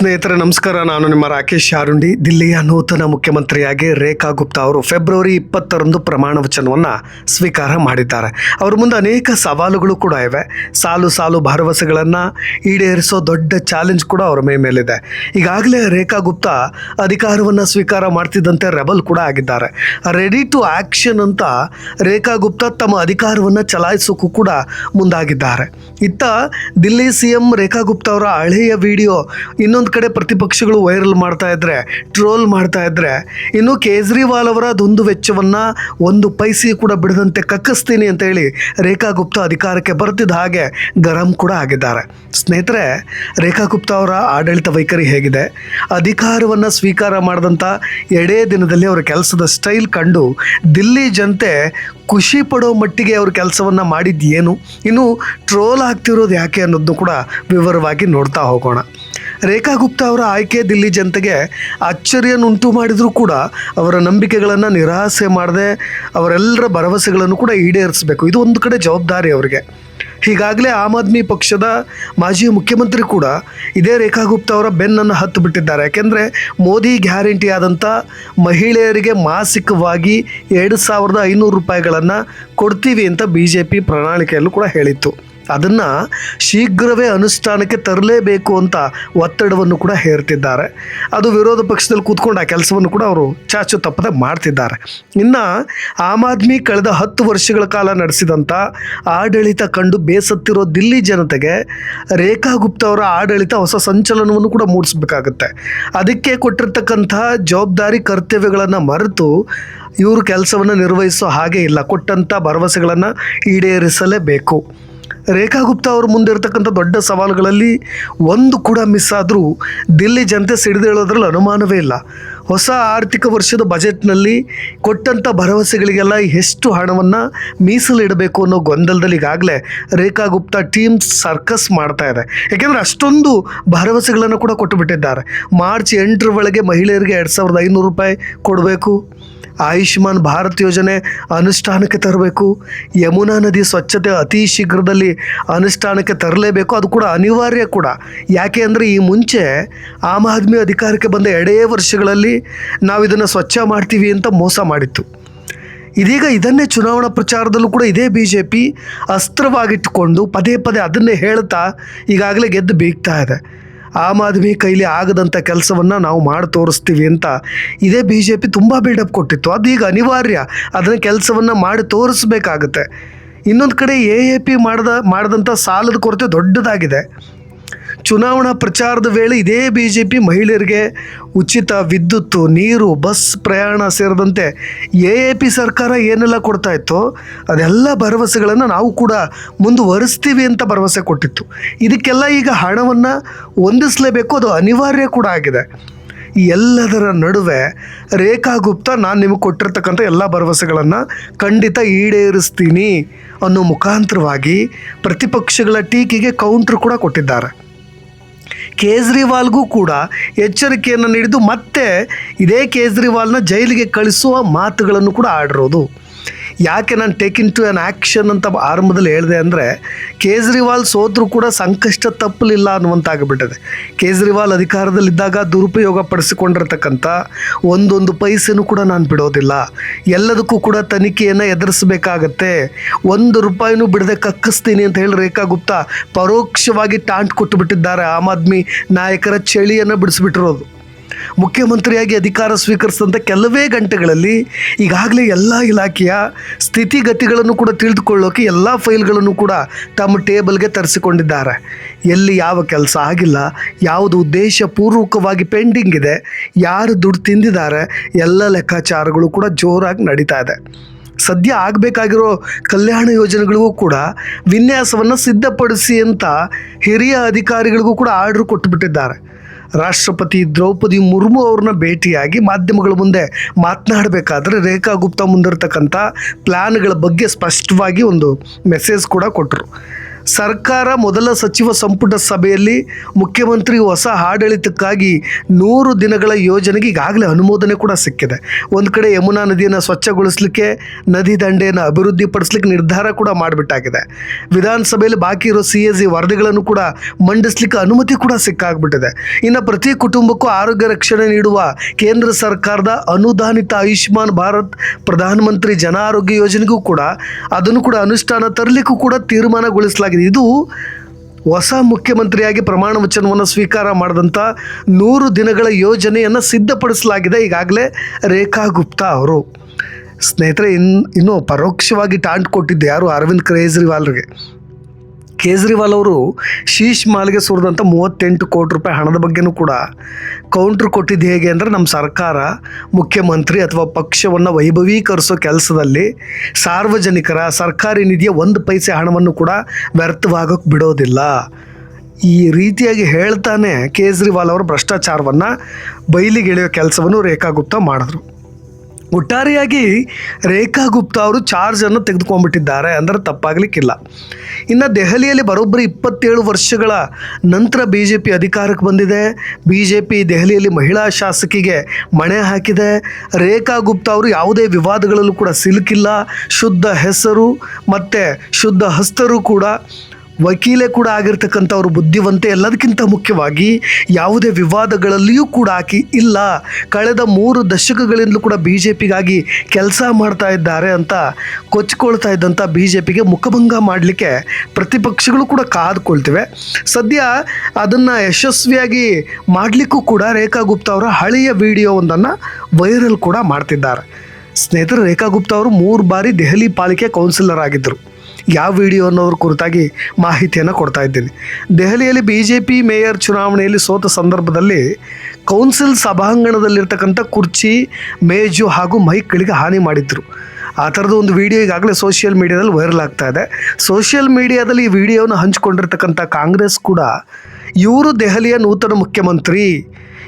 ಸ್ನೇಹಿತರೆ, ನಮಸ್ಕಾರ. ನಾನು ನಿಮ್ಮ ರಾಕೇಶ್ ಶಾರುಂಡಿ ದಿಲ್ಲಿಯ ನೂತನ ಮುಖ್ಯಮಂತ್ರಿಯಾಗಿ ರೇಖಾ ಗುಪ್ತಾ ಅವರು ಫೆಬ್ರವರಿ ಇಪ್ಪತ್ತರಂದು ಪ್ರಮಾಣ ವಚನವನ್ನು ಸ್ವೀಕಾರ ಮಾಡಿದ್ದಾರೆ. ಅವ್ರ ಮುಂದೆ ಅನೇಕ ಸವಾಲುಗಳು ಕೂಡ ಇವೆ. ಸಾಲು ಸಾಲು ಭರವಸೆಗಳನ್ನು ಈಡೇರಿಸೋ ದೊಡ್ಡ ಚಾಲೆಂಜ್ ಕೂಡ ಅವರ ಮೈ ಮೇಲಿದೆ. ಈಗಾಗಲೇ ರೇಖಾ ಗುಪ್ತಾ ಅಧಿಕಾರವನ್ನು ಸ್ವೀಕಾರ ಮಾಡ್ತಿದ್ದಂತೆ ರೆಬಲ್ ಕೂಡ ಆಗಿದ್ದಾರೆ. ರೆಡಿ ಟು ಆ್ಯಕ್ಷನ್ ಅಂತ ರೇಖಾ ಗುಪ್ತಾ ತಮ್ಮ ಅಧಿಕಾರವನ್ನು ಚಲಾಯಿಸೋಕ್ಕೂ ಕೂಡ ಮುಂದಾಗಿದ್ದಾರೆ. ಇತ್ತ ದಿಲ್ಲಿ ಸಿ ಎಂ ರೇಖಾ ಗುಪ್ತಾ ಅವರ ಹಳೆಯ ವಿಡಿಯೋ ಇನ್ನೊಂದು ಕಡೆ ಪ್ರತಿಪಕ್ಷಗಳು ವೈರಲ್ ಮಾಡ್ತಾ ಇದ್ರೆ, ಟ್ರೋಲ್ ಮಾಡ್ತಾ ಇದ್ರೆ, ಇನ್ನು ಕೇಜ್ರಿವಾಲ್ ಅವರ ದುಂದು ವೆಚ್ಚವನ್ನು ಒಂದು ಪೈಸೆ ಕೂಡ ಬಿಡದಂತೆ ಕಕ್ಕಿಸ್ತೀನಿ ಅಂತ ಹೇಳಿ ರೇಖಾ ಗುಪ್ತಾ ಅಧಿಕಾರಕ್ಕೆ ಬರ್ತಿದ್ದ ಹಾಗೆ ಗರಂ ಕೂಡ ಆಗಿದ್ದಾರೆ. ಸ್ನೇಹಿತರೆ, ರೇಖಾ ಗುಪ್ತಾ ಅವರ ಆಡಳಿತ ವೈಖರಿ ಹೇಗಿದೆ? ಅಧಿಕಾರವನ್ನು ಸ್ವೀಕಾರ ಮಾಡಿದಂಥ ಎರಡೇ ದಿನದಲ್ಲಿ ಅವರ ಕೆಲಸದ ಸ್ಟೈಲ್ ಕಂಡು ದಿಲ್ಲಿ ಜನತೆ ಖುಷಿ ಪಡೋ ಮಟ್ಟಿಗೆ ಅವ್ರ ಕೆಲಸವನ್ನು ಮಾಡಿದ್ದು ಇನ್ನು ಟ್ರೋಲ್ ಆಗ್ತಿರೋದು ಯಾಕೆ ಅನ್ನೋದನ್ನು ಕೂಡ ವಿವರವಾಗಿ ನೋಡ್ತಾ ಹೋಗೋಣ. ರೇಖಾ ಗುಪ್ತಾ ಅವರ ಆಯ್ಕೆ ದಿಲ್ಲಿ ಜನತೆಗೆ ಅಚ್ಚರಿಯನ್ನುಂಟು ಮಾಡಿದರೂ ಕೂಡ ಅವರ ನಂಬಿಕೆಗಳನ್ನು ನಿರಾಸೆ ಮಾಡದೆ ಅವರೆಲ್ಲರ ಭರವಸೆಗಳನ್ನು ಕೂಡ ಈಡೇರಿಸಬೇಕು. ಇದು ಒಂದು ಕಡೆ ಜವಾಬ್ದಾರಿ ಅವರಿಗೆ. ಹೀಗಾಗಲೇ ಆಮ್ ಆದ್ಮಿ ಪಕ್ಷದ ಮಾಜಿ ಮುಖ್ಯಮಂತ್ರಿ ಕೂಡ ಇದೇ ರೇಖಾ ಗುಪ್ತಾ ಅವರ ಬೆನ್ನನ್ನು ಹತ್ತು ಬಿಟ್ಟಿದ್ದಾರೆ. ಯಾಕೆಂದರೆ ಮೋದಿ ಗ್ಯಾರಂಟಿ ಆದಂಥ ಮಹಿಳೆಯರಿಗೆ ಮಾಸಿಕವಾಗಿ ಎರಡು ಸಾವಿರದ ಐನೂರು ರೂಪಾಯಿಗಳನ್ನು ಕೊಡ್ತೀವಿ ಅಂತ ಬಿ ಜೆ ಪಿ ಪ್ರಣಾಳಿಕೆಯಲ್ಲೂ ಕೂಡ ಹೇಳಿತ್ತು. ಅದನ್ನು ಶೀಘ್ರವೇ ಅನುಷ್ಠಾನಕ್ಕೆ ತರಲೇಬೇಕು ಅಂತ ಒತ್ತಡವನ್ನು ಕೂಡ ಹೇರ್ತಿದ್ದಾರೆ. ಅದು ವಿರೋಧ ಪಕ್ಷದಲ್ಲಿ ಕೂತ್ಕೊಂಡು ಆ ಕೆಲಸವನ್ನು ಕೂಡ ಅವರು ಚಾಚು ತಪ್ಪದೆ ಮಾಡ್ತಿದ್ದಾರೆ. ಇನ್ನು ಆಮ್ ಆದ್ಮಿ ಕಳೆದ ಹತ್ತು ವರ್ಷಗಳ ಕಾಲ ನಡೆಸಿದಂಥ ಆಡಳಿತ ಕಂಡು ಬೇಸತ್ತಿರೋ ದಿಲ್ಲಿ ಜನತೆಗೆ ರೇಖಾ ಗುಪ್ತ ಅವರ ಆಡಳಿತ ಹೊಸ ಸಂಚಲನವನ್ನು ಕೂಡ ಮೂಡಿಸಬೇಕಾಗುತ್ತೆ. ಅದಕ್ಕೆ ಕೊಟ್ಟಿರ್ತಕ್ಕಂಥ ಜವಾಬ್ದಾರಿ ಕರ್ತವ್ಯಗಳನ್ನು ಮರೆತು ಇವರು ಕೆಲಸವನ್ನು ನಿರ್ವಹಿಸೋ ಹಾಗೆ ಇಲ್ಲ. ಕೊಟ್ಟಂಥ ಭರವಸೆಗಳನ್ನು ಈಡೇರಿಸಲೇಬೇಕು. ರೇಖಾ ಗುಪ್ತಾ ಅವರು ಮುಂದಿರತಕ್ಕಂಥ ದೊಡ್ಡ ಸವಾಲುಗಳಲ್ಲಿ ಒಂದು ಕೂಡ ಮಿಸ್ ಆದರೂ ದಿಲ್ಲಿ ಜನತೆ ಸಿಡಿದೇಳೋದ್ರಲ್ಲಿ ಅನುಮಾನವೇ ಇಲ್ಲ. ಹೊಸ ಆರ್ಥಿಕ ವರ್ಷದ ಬಜೆಟ್ನಲ್ಲಿ ಕೊಟ್ಟಂಥ ಭರವಸೆಗಳಿಗೆಲ್ಲ ಎಷ್ಟು ಹಣವನ್ನು ಮೀಸಲಿಡಬೇಕು ಅನ್ನೋ ಗೊಂದಲದಲ್ಲಿ ಈಗಾಗಲೇ ರೇಖಾ ಗುಪ್ತಾ ಟೀಮ್ ಸರ್ಕಸ್ ಮಾಡ್ತಾ ಇದೆ. ಯಾಕೆಂದರೆ ಅಷ್ಟೊಂದು ಭರವಸೆಗಳನ್ನು ಕೂಡ ಕೊಟ್ಟುಬಿಟ್ಟಿದ್ದಾರೆ ಮಾರ್ಚ್ ಎಂಟರ ಒಳಗೆ ಮಹಿಳೆಯರಿಗೆ ಎರಡು ಸಾವಿರದ ಐನೂರು ರೂಪಾಯಿ ಕೊಡಬೇಕು. ಆಯುಷ್ಮಾನ್ ಭಾರತ್ ಯೋಜನೆ ಅನುಷ್ಠಾನಕ್ಕೆ ತರಬೇಕು. ಯಮುನಾ ನದಿ ಸ್ವಚ್ಛತೆ ಅತಿ ಶೀಘ್ರದಲ್ಲಿ ಅನುಷ್ಠಾನಕ್ಕೆ ತರಲೇಬೇಕು. ಅದು ಕೂಡ ಅನಿವಾರ್ಯ ಕೂಡ. ಯಾಕೆ ಅಂದರೆ ಈ ಮುಂಚೆ ಆಮ್ ಆದ್ಮಿ ಅಧಿಕಾರಕ್ಕೆ ಬಂದ ಎರಡೇ ವರ್ಷಗಳಲ್ಲಿ ನಾವು ಇದನ್ನು ಸ್ವಚ್ಛ ಮಾಡ್ತೀವಿ ಅಂತ ಮೋಸ ಮಾಡಿತ್ತು. ಇದೀಗ ಇದನ್ನೇ ಚುನಾವಣಾ ಪ್ರಚಾರದಲ್ಲೂ ಕೂಡ ಇದೇ ಬಿ ಜೆ ಪಿ ಅಸ್ತ್ರವಾಗಿಟ್ಟುಕೊಂಡು ಪದೇ ಪದೇ ಅದನ್ನೇ ಹೇಳ್ತಾ ಈಗಾಗಲೇ ಗೆದ್ದು ಬೀಗ್ತಾ ಇದೆ. ಆಮ್ ಆದ್ಮಿ ಕೈಲಿ ಆಗದಂಥ ಕೆಲಸವನ್ನು ನಾವು ಮಾಡಿ ತೋರಿಸ್ತೀವಿ ಅಂತ ಇದೇ ಬಿ ಜೆ ಪಿ ತುಂಬ ಬಿಲ್ಡಪ್ ಕೊಟ್ಟಿತ್ತು. ಅದು ಈಗ ಅನಿವಾರ್ಯ. ಅದನ್ನು ಕೆಲಸವನ್ನು ಮಾಡಿ ತೋರಿಸ್ಬೇಕಾಗುತ್ತೆ. ಇನ್ನೊಂದು ಕಡೆ ಎ ಎ ಪಿ ಮಾಡ್ದ ಮಾಡಿದಂಥ ಸಾಲದ ಕೊರತೆ ದೊಡ್ಡದಾಗಿದೆ. ಚುನಾವಣಾ ಪ್ರಚಾರದ ವೇಳೆ ಇದೇ ಬಿ ಜೆ ಪಿ ಮಹಿಳೆಯರಿಗೆ ಉಚಿತ ವಿದ್ಯುತ್ತು ನೀರು, ಬಸ್ ಪ್ರಯಾಣ ಸೇರಿದಂತೆ ಎ ಎ ಪಿ ಸರ್ಕಾರ ಏನೆಲ್ಲ ಕೊಡ್ತಾ ಇತ್ತು ಅದೆಲ್ಲ ಭರವಸೆಗಳನ್ನು ನಾವು ಕೂಡ ಮುಂದುವರಿಸ್ತೀವಿ ಅಂತ ಭರವಸೆ ಕೊಟ್ಟಿತ್ತು. ಇದಕ್ಕೆಲ್ಲ ಈಗ ಹಣವನ್ನು ಹೊಂದಿಸಲೇಬೇಕು, ಅದು ಅನಿವಾರ್ಯ ಕೂಡ ಆಗಿದೆ. ಎಲ್ಲದರ ನಡುವೆ ರೇಖಾ ಗುಪ್ತಾ ನಾನು ನಿಮಗೆ ಕೊಟ್ಟಿರ್ತಕ್ಕಂಥ ಎಲ್ಲ ಭರವಸೆಗಳನ್ನು ಖಂಡಿತ ಈಡೇರಿಸ್ತೀನಿ ಅನ್ನೋ ಮುಖಾಂತರವಾಗಿ ಪ್ರತಿಪಕ್ಷಗಳ ಟೀಕೆಗೆ ಕೌಂಟ್ರ್ ಕೂಡ ಕೊಟ್ಟಿದ್ದಾರೆ. ಕೇಜ್ರಿವಾಲ್ಗೂ ಕೂಡ ಎಚ್ಚರಿಕೆಯನ್ನು ನೀಡಿದ್ದು ಮತ್ತೆ ಇದೇ ಕೇಜ್ರಿವಾಲ್ನ ಜೈಲಿಗೆ ಕಳಿಸುವ ಮಾತುಗಳನ್ನು ಕೂಡ ಆಡಿರೋದು. ಯಾಕೆ ನಾನು take into on action ಅಂತ ಆರಂಭದಲ್ಲಿ ಹೇಳಿದೆ ಅಂದರೆ, ಕೇಜ್ರಿವಾಲ್ ಸೋತರೂ ಕೂಡ ಸಂಕಷ್ಟ ತಪ್ಪಲಿಲ್ಲ ಅನ್ನುವಂತಾಗಿಬಿಟ್ಟಿದೆ. ಕೇಜ್ರಿವಾಲ್ ಅಧಿಕಾರದಲ್ಲಿದ್ದಾಗ ದುರುಪಯೋಗ ಪಡಿಸಿಕೊಂಡಿರ್ತಕ್ಕಂಥ ಒಂದೊಂದು ಪೈಸೆನೂ ಕೂಡ ನಾನು ಬಿಡೋದಿಲ್ಲ. ಎಲ್ಲದಕ್ಕೂ ಕೂಡ ತನಿಖೆಯನ್ನು ಎದುರಿಸಬೇಕಾಗತ್ತೆ. ಒಂದು ರೂಪಾಯಿನೂ ಬಿಡದೆ ಕಕ್ಕಿಸ್ತೀನಿ ಅಂತ ಹೇಳಿ ರೇಖಾ ಗುಪ್ತಾ ಪರೋಕ್ಷವಾಗಿ ಟಾಂಟ್ ಕೊಟ್ಟುಬಿಟ್ಟಿದ್ದಾರೆ ಆಮ್ ಆದ್ಮಿ ನಾಯಕರ ಚಳಿಯನ್ನು ಬಿಡಿಸ್ಬಿಟ್ಟಿರೋದು. ಮುಖ್ಯಮಂತ್ರಿಯಾಗಿ ಅಧಿಕಾರ ಸ್ವೀಕರಿಸಿದಂಥ ಕೆಲವೇ ಗಂಟೆಗಳಲ್ಲಿ ಈಗಾಗಲೇ ಎಲ್ಲ ಇಲಾಖೆಯ ಸ್ಥಿತಿಗತಿಗಳನ್ನು ಕೂಡ ತಿಳಿದುಕೊಳ್ಳೋಕೆ ಎಲ್ಲ ಫೈಲ್ಗಳನ್ನು ಕೂಡ ತಮ್ಮ ಟೇಬಲ್ಗೆ ತರಿಸಿಕೊಂಡಿದ್ದಾರೆ. ಎಲ್ಲಿ ಯಾವ ಕೆಲಸ ಆಗಿಲ್ಲ, ಯಾವುದು ಉದ್ದೇಶಪೂರ್ವಕವಾಗಿ ಪೆಂಡಿಂಗ್ ಇದೆ, ಯಾರು ದುಡ್ಡು ತಿಂದಿದ್ದಾರೆ, ಎಲ್ಲ ಲೆಕ್ಕಾಚಾರಗಳು ಕೂಡ ಜೋರಾಗಿ ನಡೀತಾ ಇದೆ. ಸದ್ಯ ಆಗಬೇಕಾಗಿರೋ ಕಲ್ಯಾಣ ಯೋಜನೆಗಳಿಗೂ ಕೂಡ ವಿನ್ಯಾಸವನ್ನು ಸಿದ್ಧಪಡಿಸಿ ಅಂತ ಹಿರಿಯ ಅಧಿಕಾರಿಗಳಿಗೂ ಕೂಡ ಆರ್ಡ್ರ್ ಕೊಟ್ಟುಬಿಟ್ಟಿದ್ದಾರೆ ರಾಷ್ಟ್ರಪತಿ ದ್ರೌಪದಿ ಮುರ್ಮು ಅವ್ರನ್ನ ಭೇಟಿಯಾಗಿ ಮಾಧ್ಯಮಗಳ ಮುಂದೆ ಮಾತನಾಡಬೇಕಾದ್ರೆ ರೇಖಾ ಗುಪ್ತಾ ಮುಂದಿರತಕ್ಕಂಥ ಪ್ಲ್ಯಾನ್ಗಳ ಬಗ್ಗೆ ಸ್ಪಷ್ಟವಾಗಿ ಒಂದು ಮೆಸೇಜ್ ಕೂಡ ಕೊಟ್ಟರು ಸರ್ಕಾರ ಮೊದಲ ಸಚಿವ ಸಂಪುಟ ಸಭೆಯಲ್ಲಿ ಮುಖ್ಯಮಂತ್ರಿ ಹೊಸ ಆಡಳಿತಕ್ಕಾಗಿ ನೂರು ದಿನಗಳ ಯೋಜನೆಗೆ ಈಗಾಗಲೇ ಅನುಮೋದನೆ ಕೂಡ ಸಿಕ್ಕಿದೆ. ಒಂದು ಕಡೆ ಯಮುನಾ ನದಿಯನ್ನು ಸ್ವಚ್ಛಗೊಳಿಸಲಿಕ್ಕೆ, ನದಿ ದಂಡೆಯನ್ನು ಅಭಿವೃದ್ಧಿಪಡಿಸಲಿಕ್ಕೆ ನಿರ್ಧಾರ ಕೂಡ ಮಾಡಿಬಿಟ್ಟಾಗಿದೆ. ವಿಧಾನಸಭೆಯಲ್ಲಿ ಬಾಕಿ ಇರೋ ಸಿ ಎ ವರದಿಗಳನ್ನು ಕೂಡ ಮಂಡಿಸಲಿಕ್ಕೆ ಅನುಮತಿ ಕೂಡ ಸಿಕ್ಕಾಗ್ಬಿಟ್ಟಿದೆ. ಇನ್ನು ಪ್ರತಿ ಕುಟುಂಬಕ್ಕೂ ಆರೋಗ್ಯ ರಕ್ಷಣೆ ನೀಡುವ ಕೇಂದ್ರ ಸರ್ಕಾರದ ಅನುದಾನಿತ ಆಯುಷ್ಮಾನ್ ಭಾರತ್ ಪ್ರಧಾನಮಂತ್ರಿ ಜನ ಆರೋಗ್ಯ ಯೋಜನೆಗೂ ಕೂಡ ಅದನ್ನು ಕೂಡ ಅನುಷ್ಠಾನ ತರಲಿಕ್ಕೂ ಕೂಡ ತೀರ್ಮಾನಗೊಳಿಸಲಾಗಿದೆ. ಇದು ಹೊಸ ಮುಖ್ಯಮಂತ್ರಿಯಾಗಿ ಪ್ರಮಾಣ ವಚನವನ್ನು ಸ್ವೀಕಾರ ಮಾಡಿದಂಥ ನೂರು ದಿನಗಳ ಯೋಜನೆಯನ್ನು ಸಿದ್ಧಪಡಿಸಲಾಗಿದೆ ಈಗಾಗಲೇ ರೇಖಾ ಗುಪ್ತಾ ಅವರು. ಸ್ನೇಹಿತರೆ, ಇನ್ ಇನ್ನೂ ಪರೋಕ್ಷವಾಗಿ ಟಾಂಟ್ ಕೊಟ್ಟಿದ್ದು ಯಾರು? ಅರವಿಂದ್ ಕೇಜ್ರಿವಾಲ್ರಿಗೆ. ಕೇಜ್ರಿವಾಲ್ ಅವರು ಶೀಶ್ ಮಾಲ್ಗೆ ಸುರಿದಂಥ ಮೂವತ್ತೆಂಟು ಕೋಟಿ ರೂಪಾಯಿ ಹಣದ ಬಗ್ಗೆನೂ ಕೂಡ ಕೌಂಟ್ರ್ ಕೊಟ್ಟಿದ್ದು ಹೇಗೆ ಅಂದರೆ ನಮ್ಮ ಸರ್ಕಾರ ಮುಖ್ಯಮಂತ್ರಿ ಅಥವಾ ಪಕ್ಷವನ್ನು ವೈಭವೀಕರಿಸೋ ಕೆಲಸದಲ್ಲಿ ಸಾರ್ವಜನಿಕರ ಸರ್ಕಾರಿ ನಿಧಿಯ ಒಂದು ಪೈಸೆ ಹಣವನ್ನು ಕೂಡ ವ್ಯರ್ಥವಾಗೋಕ್ಕೆ ಬಿಡೋದಿಲ್ಲ. ಈ ರೀತಿಯಾಗಿ ಹೇಳ್ತಾನೆ ಕೇಜ್ರಿವಾಲ್ ಅವರು ಭ್ರಷ್ಟಾಚಾರವನ್ನು ಬಯಲಿಗೆಳೆಯೋ ಕೆಲಸವನ್ನು ರೇಖಾ ಗುಪ್ತಾ ಮಾಡಿದ್ರು. ಒಟ್ಟಾರೆಯಾಗಿ ರೇಖಾ ಗುಪ್ತಾ ಅವರು ಚಾರ್ಜನ್ನು ತೆಗೆದುಕೊಂಡ್ಬಿಟ್ಟಿದ್ದಾರೆ ಅಂದರೆ ತಪ್ಪಾಗಲಿಕ್ಕಿಲ್ಲ. ಇನ್ನು ದೆಹಲಿಯಲ್ಲಿ ಬರೋಬ್ಬರಿ ಇಪ್ಪತ್ತೇಳು ವರ್ಷಗಳ ನಂತರ ಬಿ ಜೆ ಪಿ ಅಧಿಕಾರಕ್ಕೆ ಬಂದಿದೆ. ಬಿ ಜೆ ಪಿ ದೆಹಲಿಯಲ್ಲಿ ಮಹಿಳಾ ಶಾಸಕಿಗೆ ಮಣೆ ಹಾಕಿದೆ. ರೇಖಾ ಗುಪ್ತಾ ಅವರು ಯಾವುದೇ ವಿವಾದಗಳಲ್ಲೂ ಕೂಡ ಸಿಲುಕಿಲ್ಲ. ಶುದ್ಧ ಹೆಸರು ಮತ್ತು ಶುದ್ಧ ಹಸ್ತರು ಕೂಡ ವಕೀಲೆ ಕೂಡ ಆಗಿರ್ತಕ್ಕಂಥವ್ರು ಬುದ್ಧಿವಂತೆ ಎಲ್ಲದಕ್ಕಿಂತ ಮುಖ್ಯವಾಗಿ ಯಾವುದೇ ವಿವಾದಗಳಲ್ಲಿಯೂ ಕೂಡ ಆಕಿ ಇಲ್ಲ. ಕಳೆದ ಮೂರು ದಶಕಗಳಿಂದಲೂ ಕೂಡ ಬಿ ಜೆ ಪಿಗಾಗಿ ಕೆಲಸ ಮಾಡ್ತಾ ಇದ್ದಾರೆ ಅಂತ ಕೊಚ್ಕೊಳ್ತಾ ಇದ್ದಂಥ ಬಿ ಜೆ ಪಿಗೆ ಮುಖಭಂಗ ಮಾಡಲಿಕ್ಕೆ ಪ್ರತಿಪಕ್ಷಗಳು ಕೂಡ ಕಾದ್ಕೊಳ್ತಿವೆ. ಸದ್ಯ ಅದನ್ನು ಯಶಸ್ವಿಯಾಗಿ ಮಾಡಲಿಕ್ಕೂ ಕೂಡ ರೇಖಾ ಗುಪ್ತಾ ಅವರ ಹಳೆಯ ವಿಡಿಯೋ ಒಂದನ್ನು ವೈರಲ್ ಕೂಡ ಮಾಡ್ತಿದ್ದಾರೆ. ಸ್ನೇಹಿತರು, ರೇಖಾ ಗುಪ್ತಾ ಅವರು ಮೂರು ಬಾರಿ ದೆಹಲಿ ಪಾಲಿಕೆ ಕೌನ್ಸಿಲರ್ ಆಗಿದ್ದರು. ಯಾವ ವಿಡಿಯೋ ಅನ್ನೋದ್ರ ಕುರಿತಾಗಿ ಮಾಹಿತಿಯನ್ನು ಕೊಡ್ತಾ ಇದ್ದೀನಿ. ದೆಹಲಿಯಲ್ಲಿ ಬಿ ಜೆ ಪಿ ಮೇಯರ್ ಚುನಾವಣೆಯಲ್ಲಿ ಸೋತ ಸಂದರ್ಭದಲ್ಲಿ ಕೌನ್ಸಿಲ್ ಸಭಾಂಗಣದಲ್ಲಿರ್ತಕ್ಕಂಥ ಕುರ್ಚಿ, ಮೇಜು ಹಾಗೂ ಮೈಕ್ಗಳಿಗೆ ಹಾನಿ ಮಾಡಿದ್ರು. ಆ ಥರದ ಒಂದು ವಿಡಿಯೋ ಈಗಾಗಲೇ ಸೋಷಿಯಲ್ ಮೀಡಿಯಾದಲ್ಲಿ ವೈರಲ್ ಆಗ್ತಾ ಇದೆ. ಸೋಷಿಯಲ್ ಮೀಡಿಯಾದಲ್ಲಿ ಈ ವಿಡಿಯೋನ ಹಂಚಿಕೊಂಡಿರ್ತಕ್ಕಂಥ ಕಾಂಗ್ರೆಸ್ ಕೂಡ ಇವರು ದೆಹಲಿಯ ನೂತನ ಮುಖ್ಯಮಂತ್ರಿ.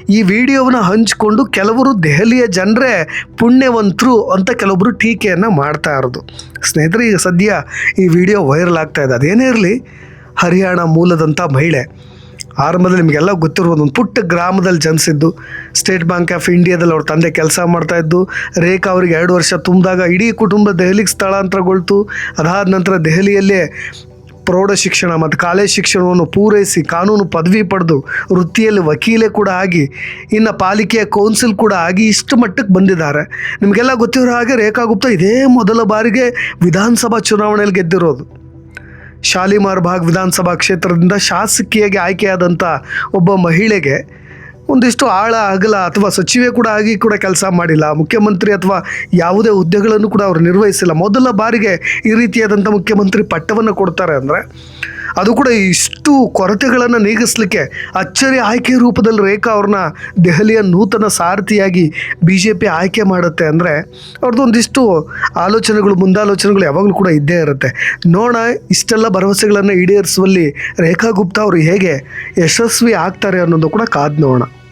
ಈ ವಿಡಿಯೋವನ್ನು ಹಂಚಿಕೊಂಡು ಕೆಲವರು ದೆಹಲಿಯ ಜನರೇ ಪುಣ್ಯವಂತರು ಅಂತ ಕೆಲವೊಬ್ಬರು ಟೀಕೆಯನ್ನು ಮಾಡ್ತಾ ಇರೋದು. ಸ್ನೇಹಿತರೆ, ಈಗ ಸದ್ಯ ಈ ವಿಡಿಯೋ ವೈರಲ್ ಆಗ್ತಾ ಇದೆ. ಅದೇನೇ ಇರಲಿ, ಹರಿಯಾಣ ಮೂಲದಂಥ ಮಹಿಳೆ. ಆರಂಭದಲ್ಲಿ ನಿಮಗೆಲ್ಲ ಗೊತ್ತಿರ್ಬೋದು, ಒಂದು ಪುಟ್ಟ ಗ್ರಾಮದಲ್ಲಿ ಜನಿಸಿದ್ದು. ಸ್ಟೇಟ್ ಬ್ಯಾಂಕ್ ಆಫ್ ಇಂಡಿಯಾದಲ್ಲಿ ಅವ್ರ ತಂದೆ ಕೆಲಸ ಮಾಡ್ತಾಯಿದ್ದು ರೇಖಾ ಅವರಿಗೆ ಎರಡು ವರ್ಷ ತುಂಬಿದಾಗ ಇಡೀ ಕುಟುಂಬ ದೆಹಲಿಗೆ ಸ್ಥಳಾಂತರಗೊಳ್ತು. ಅದಾದ ನಂತರ ದೆಹಲಿಯಲ್ಲೇ ಪ್ರೌಢ ಶಿಕ್ಷಣ ಮತ್ತು ಕಾಲೇಜ್ ಶಿಕ್ಷಣವನ್ನು ಪೂರೈಸಿ ಕಾನೂನು ಪದವಿ ಪಡೆದು ವೃತ್ತಿಯಲ್ಲಿ ವಕೀಲೆ ಕೂಡ ಆಗಿ, ಇನ್ನು ಪಾಲಿಕೆಯ ಕೌನ್ಸಿಲ್ ಕೂಡ ಆಗಿ ಇಷ್ಟು ಮಟ್ಟಕ್ಕೆ ಬಂದಿದ್ದಾರೆ. ನಿಮಗೆಲ್ಲ ಗೊತ್ತಿರೋ ಹಾಗೆ ರೇಖಾ ಗುಪ್ತಾ ಇದೇ ಮೊದಲ ಬಾರಿಗೆ ವಿಧಾನಸಭಾ ಚುನಾವಣೆಯಲ್ಲಿ ಗೆದ್ದಿರೋದು. ಶಾಲಿಮಾರ್ ಭಾಗ್ ವಿಧಾನಸಭಾ ಕ್ಷೇತ್ರದಿಂದ ಶಾಸಕಿಯಾಗಿ ಆಯ್ಕೆಯಾದಂಥ ಒಬ್ಬ ಮಹಿಳೆಗೆ ಒಂದಿಷ್ಟು ಆಳ, ಅಗಲ ಅಥವಾ ಸಚಿವೆ ಕೂಡ ಆಗಿ ಕೂಡ ಕೆಲಸ ಮಾಡಿಲ್ಲ. ಮುಖ್ಯಮಂತ್ರಿ ಅಥವಾ ಯಾವುದೇ ಹುದ್ದೆಗಳನ್ನು ಕೂಡ ಅವರು ನಿರ್ವಹಿಸಿಲ್ಲ. ಮೊದಲ ಬಾರಿಗೆ ಈ ರೀತಿಯಾದಂಥ ಮುಖ್ಯಮಂತ್ರಿ ಪಟ್ಟವನ್ನು ಕೊಡ್ತಾರೆ ಅಂದರೆ ಅದು ಕೂಡ ಇಷ್ಟು ಕೊರತೆಗಳನ್ನು ನೀಗಿಸ್ಲಿಕ್ಕೆ ಅಚ್ಚರಿ ಆಯ್ಕೆ ರೂಪದಲ್ಲಿ ರೇಖಾ ಅವ್ರನ್ನ ದೆಹಲಿಯ ನೂತನ ಸಾರಥಿಯಾಗಿ ಬಿ ಜೆ ಪಿ ಆಯ್ಕೆ ಮಾಡುತ್ತೆ ಅಂದರೆ ಅವ್ರದ್ದೊಂದಿಷ್ಟು ಆಲೋಚನೆಗಳು, ಮುಂದಾಲೋಚನೆಗಳು ಯಾವಾಗಲೂ ಕೂಡ ಇದ್ದೇ ಇರುತ್ತೆ. ನೋಡೋಣ, ಇಷ್ಟೆಲ್ಲ ಭರವಸೆಗಳನ್ನು ಈಡೇರಿಸುವಲ್ಲಿ ರೇಖಾ ಗುಪ್ತಾ ಅವರು ಹೇಗೆ ಯಶಸ್ವಿ ಆಗ್ತಾರೆ ಅನ್ನೋದು ಕೂಡ ಕಾದು ನೋಡೋಣ.